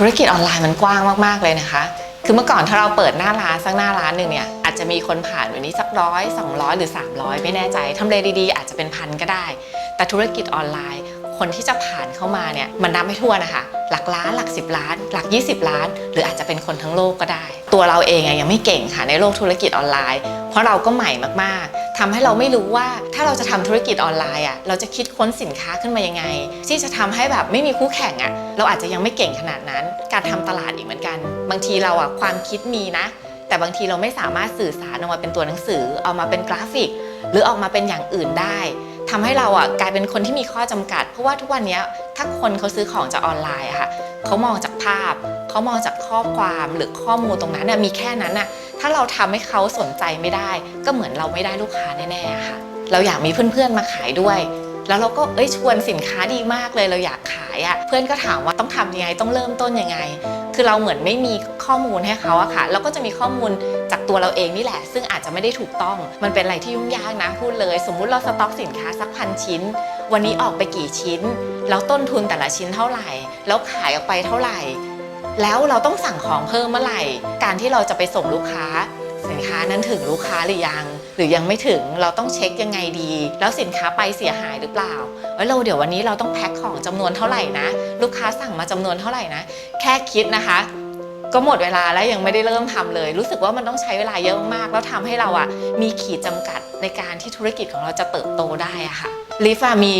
ธุรกิจออนไลน์มันกว้างมากๆเลยนะคะ คือเมื่อก่อนถ้าเราเปิดหน้าร้านสักหน้าร้านหนึ่งเนี่ยอาจจะมีคนผ่านวันนี้สักร้อยสองร้อยหรือ 300 ไม่แน่ใจทำเลดีๆ อาจจะเป็นพันก็ได้ แต่ธุรกิจออนไลน์ คนที่จะผ่านเข้ามาเนี่ยมันนับไม่ถ้วนนะคะ หลักล้านหลัก 10 ล้าน หลัก 20 ล้าน หรืออาจจะเป็นคนทั้งโลกก็ได้ ตัวเราเองยังไม่เก่งค่ะในโลกธุรกิจออนไลน์ เพราะเราก็ใหม่มากๆ ทำให้เราไม่รู้ว่าถ้าเราจะทำธุรกิจออนไลน์อะเราจะคิดค้นสินค้าขึ้นมายังไง ที่จะทำให้แบบไม่มีคู่แข่งอะเราอาจจะยังไม่เก่งขนาดนั้น การทำตลาดอีกเหมือนกัน บางทีเราอะความคิดมีนะ แต่บางทีเราไม่สามารถสื่อสารออกมาเป็นตัวหนังสือออกมาเป็นกราฟิก หรือออกมาเป็นอย่างอื่นได้ ทำให้เราอะกลายเป็นคนที่มีข้อจำกัด เพราะว่าทุกวันนี้ถ้าคนเขาซื้อของจากออนไลน์อะค่ะเขามองจากภาพเขามองจากข้อความหรือข้อมูลตรงนั้นน่ยมีแค่นั้นน่ะถ้าเราทำให้เขาสนใจไม่ได้ ก็เหมือนเราไม่ได้ลูกค้าแน่ๆอะค่ะ เราอยากมีเพื่อนๆมาขายด้วย แล้วเราก็เอ้ยชวนสินค้าดีมากเลยเราอยากขายอะ่ะเพื่อนก็ถามว่าต้องทำยังไงต้องเริ่มต้นยังไง คือเราเหมือนไม่มีข้อมูลให้เขาอะค่ะเราก็จะมีข้อมูลจากตัวเราเองนี่แหละ ซึ่งอาจจะไม่ได้ถูกต้อง มันเป็นอะไรที่ยุ่งยากนะพูดเลย สมมุติเราสต็อกสินค้าสักพันชิ้น วันนี้ออกไปกี่ชิ้น แล้วต้นทุนแต่ละชิ้นเท่าไหร่ แล้วขายออกไปเท่าไหร่ แล้วเราต้องสั่งของเพิ่มเมื่อไหร่ การที่เราจะไปส่งลูกค้า สินค้านั้นถึงลูกค้าหรือยัง หรือยังไม่ถึงเราต้องเช็คยังไงดี แล้วสินค้าไปเสียหายหรือเปล่าเอ้ยเราเดี๋ยววันนี้เราต้องแพ็คของจำนวนเท่าไหร่นะ ลูกค้าสั่งมาจำนวนเท่าไหร่นะ แค่คิดนะคะ ก็หมดเวลาแล้วยังไม่ได้เริ่มทำเลย รู้สึกว่ามันต้องใช้เวลาเยอะมากแล้วทำให้เราอะมีขีดจำกัดในการที่ธุรกิจของเราจะเติบโตได้อะค่ะลิฟมี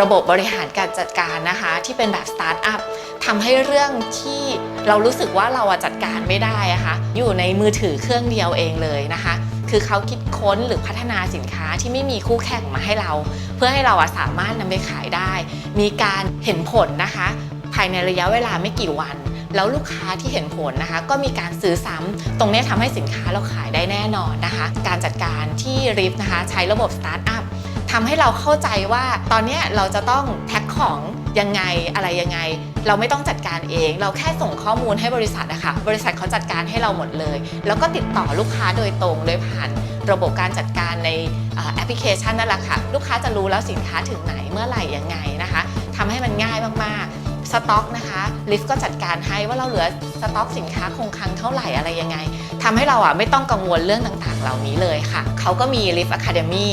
ระบบบริหารการจัดการนะคะ ที่เป็นแบบสตาร์ทอัพทำให้เรื่องที่เรารู้สึกว่าเราอะจัดการไม่ได้อะค่ะอยู่ในมือถือเครื่องเดียวเองเลยนะคะ คือเขาคิดค้นหรือพัฒนาสินค้าที่ไม่มีคู่แข่งมาให้เรา เพื่อให้เราอะสามารถนำไปขายได้ มีการเห็นผลนะคะ ภายในระยะเวลาไม่กี่วัน แล้วลูกค้าที่เห็นผลนะคะ ก็มีการซื้อซ้ำตรงนี้ยทำให้สินค้าเราขายได้แน่นอนนะคะ การจัดการที่ริฟนะคะใช้ระบบสตาร์ทอัพทำให้เราเข้าใจว่าตอนนี้เราจะต้องแพ็คของยังไงอะไรยังไง เราไม่ต้องจัดการเอง เราแค่ส่งข้อมูลให้บริษัทนะคะบริษัทเขาจัดการให้เราหมดเลย แล้วก็ติดต่อลูกค้าโดยตรงโดยผ่านระบบการจัดการในแอปพลิเคชันนั่นแหละค่ะ ลูกค้าจะรู้แล้วสินค้าถึงไหนเมื่อไหร่ยังไงนะคะทำให้มันง่ายมากๆ ต็อกนะคะลิฟก็จัดการให้ว่าเราเหลือสต็อกสินค้าคงคลังเท่าไหร่อะไรยังไงทำให้เราอะไม่ต้องกังวลเรื่องต่างๆ เหล่านี้เลยค่ะ เขาก็มี Lift Academy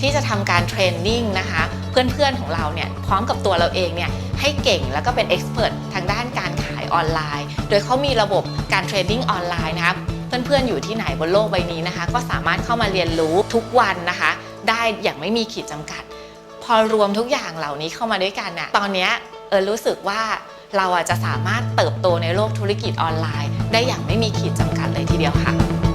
ที่จะทำการเทรนนิ่งนะคะ เพื่อนๆของเราเนี่ยพร้อมกับตัวเราเองเนี่ยให้เก่งแล้วก็เป็นเอ็กซ์เพรสทางด้านการขายออนไลน์ โดยเขามีระบบการเทรนนิ่งออนไลน์นะคะเพื่อนๆอยู่ที่ไหนบนโลกใบนี้นะคะ ก็สามารถเข้ามาเรียนรู้ทุกวันนะคะ ได้อย่างไม่มีขีดจำกัด พอรวมทุกอย่างเหล่านี้เข้ามาด้วยกันน่ะตอนเนี้ย เออรู้สึกว่าเราอาจจะสามารถเติบโตในโลกธุรกิจออนไลน์ ได้อย่างไม่มีขีดจำกัดเลยทีเดียวค่ะ